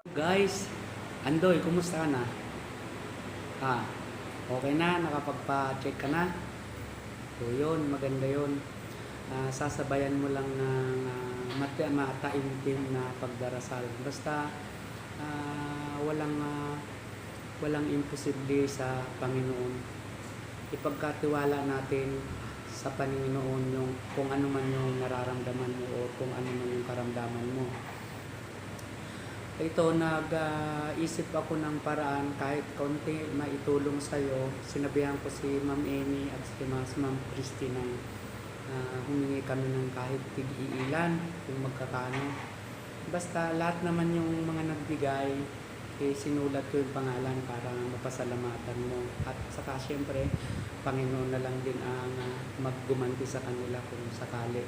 Guys, Andoy, kumusta ka na? Ah, okay na? Nakapagpa-check ka na? So yun, maganda yun. Ah, sasabayan mo lang ng uh, mata, mataimtim na pagdarasal. Basta ah, walang ah, walang imposible sa Panginoon. Ipagkatiwala natin sa Panginoon yung kung ano man yung nararamdaman mo o kung ano man yung karamdaman mo ito nag-isip ako ng paraan kahit konti maitulong sa iyo. Sinabihan ko si Ma'am Amy at si Ma'am Christine na ah, humingi kami ng kahit tig-iilan kung magkakano. Basta lahat naman yung mga nagbigay, eh, sinulat ko yung pangalan para mapasalamatan mo. At saka syempre, Panginoon na lang din ang ah, maggumanti sa kanila kung sakali.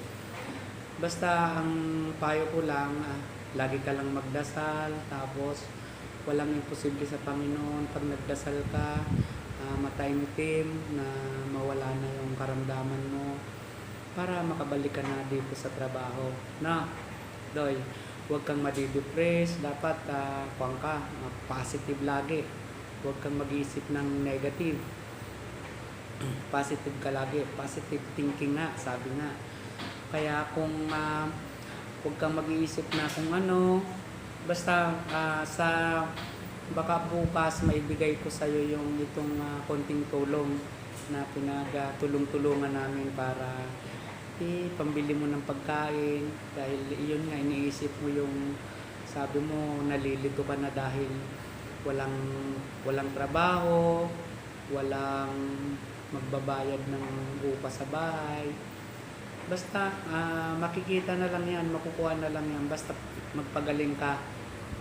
Basta ang payo ko lang, ah, lagi ka lang magdasal, tapos walang imposible sa Panginoon. Pag nagdasal ka, uh, mataimtim na mawala na yung karamdaman mo para makabalik ka na dito sa trabaho. Na, doy, huwag kang madidepress, dapat uh, ka, uh, positive lagi. Huwag kang mag-iisip ng negative. positive ka lagi, positive thinking nga, sabi nga. Kaya kung uh, huwag kang mag-iisip na kung ano, basta ah, sa baka bukas maibigay ko sa iyo yung itong ah, konting tulong na pinagtulong-tulungan namin para eh, pambili mo ng pagkain dahil iyon nga iniisip mo yung sabi mo nalilito ka na dahil walang walang trabaho, walang magbabayad ng upa sa bahay. Basta ah, makikita na lang yan, makukuha na lang yan. Basta magpagaling ka,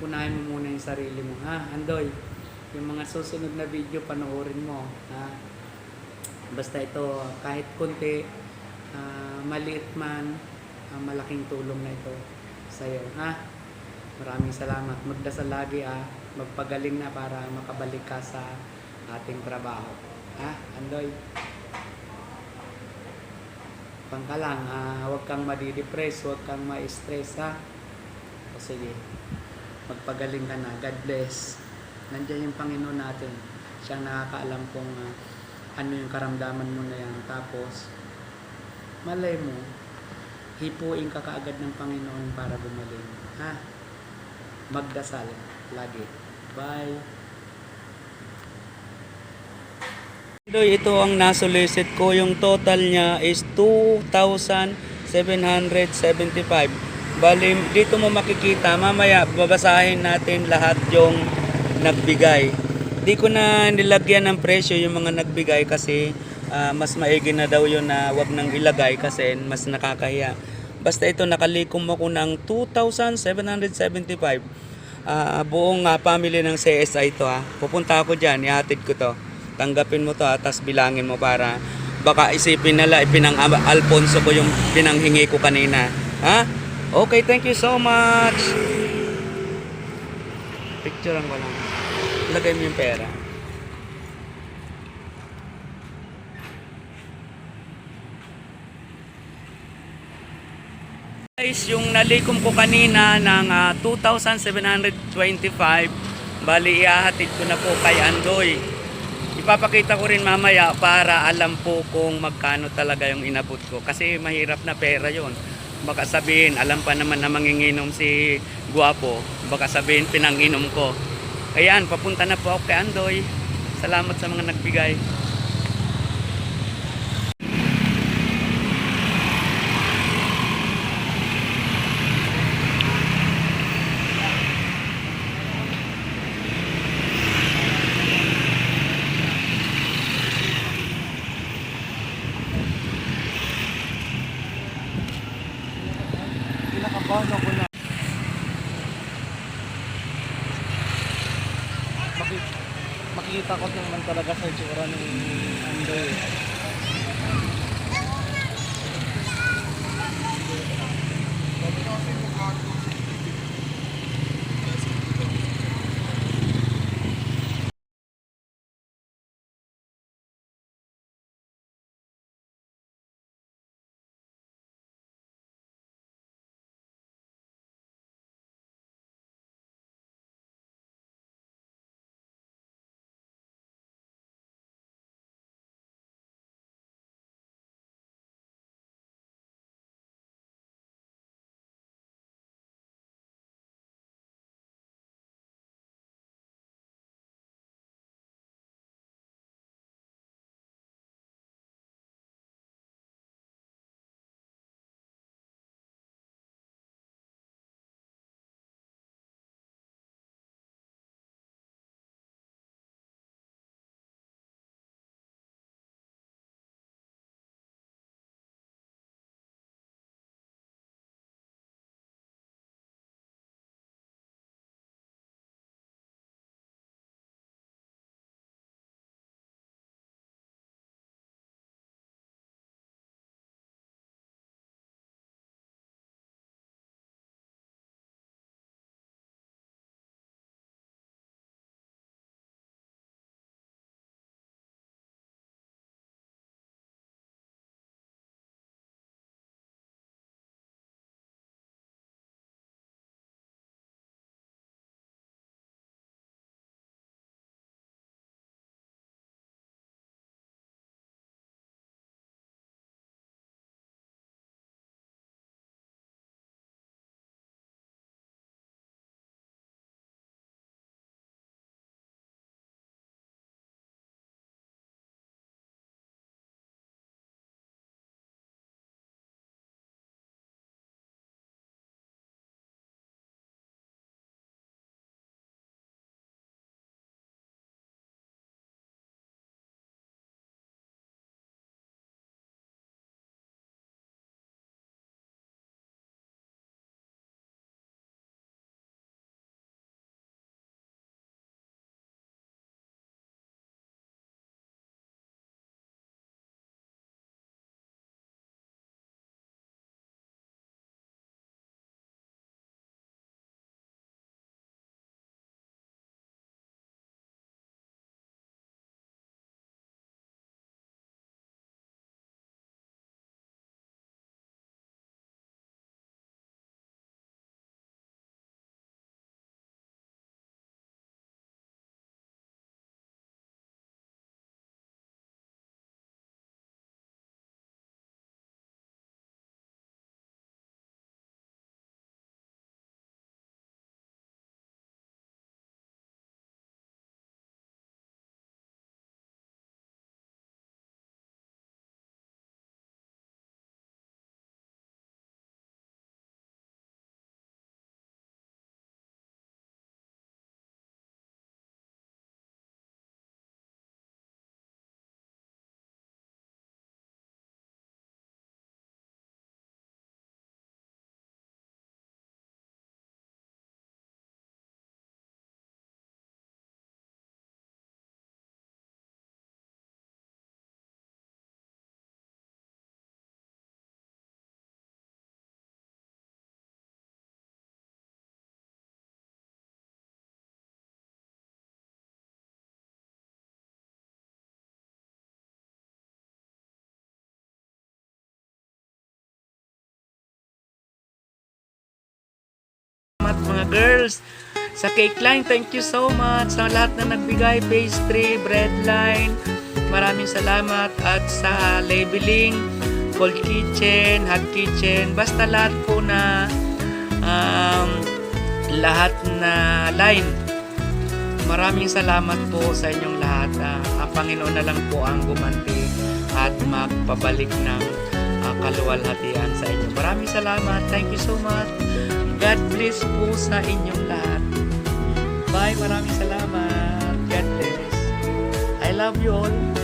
unahin mo muna yung sarili mo. Ha, Andoy, yung mga susunod na video, panoorin mo. Ha? Basta ito, kahit konti, ah, maliit man, ah, malaking tulong na ito sa'yo. Ha? Maraming salamat. Magdasal lagi ah. Magpagaling na para makabalik ka sa ating trabaho. Ha? Andoy? Pang ka lang, ah, huwag kang madidepress, huwag kang ma-stress ha. O sige, magpagaling ka na. God bless. Nandiyan yung Panginoon natin. Siyang nakakaalam kung ah, ano yung karamdaman mo na yan. Tapos, malay mo, hipuin ka kaagad ng Panginoon para gumaling. Ha? Magdasal lagi. Bye. Doy, ito ang nasolicit ko. Yung total niya is 2,775. Bali, dito mo makikita, mamaya babasahin natin lahat yung nagbigay. Di ko na nilagyan ng presyo yung mga nagbigay kasi ah, mas maigi na daw yun na wag nang ilagay kasi mas nakakahiya. Basta ito nakalikom ako ng 2,775. Ah, buong ah, family ng CSI ito ha. Pupunta ako dyan, ihatid ko to tanggapin mo to at tas bilangin mo para baka isipin nila ipinang Alfonso ko yung pinanghingi ko kanina. Ha? Okay, thank you so much. Picturean ko lang. Lagay mo yung pera. Guys, yung nalikom ko kanina ng ah, 2,725, bali iahatid ko na po kay Andoy. Ipapakita ko rin mamaya para alam po kung magkano talaga yung inabot ko. Kasi mahirap na pera yon. Baka sabihin, alam pa naman na manginginom si Guapo. Baka sabihin, pinanginom ko. Ayan, papunta na po ako kay Andoy. Salamat sa mga nagbigay. Pinakabahan ako na. Maki- makikita ko naman talaga sa itsura ni mga girls. Sa Cake Line, thank you so much sa lahat na nagbigay. Pastry, Breadline, maraming salamat. At sa labeling, Cold Kitchen, Hot Kitchen, basta lahat po na um, lahat na line. Maraming salamat po sa inyong lahat. Ah, ang Panginoon na lang po ang gumanti at magpabalik ng ah, kaluwalhatian sa inyo. Maraming salamat. Thank you so much. God bless po sa inyong lahat. Bye. Maraming salamat. God bless. I love you all.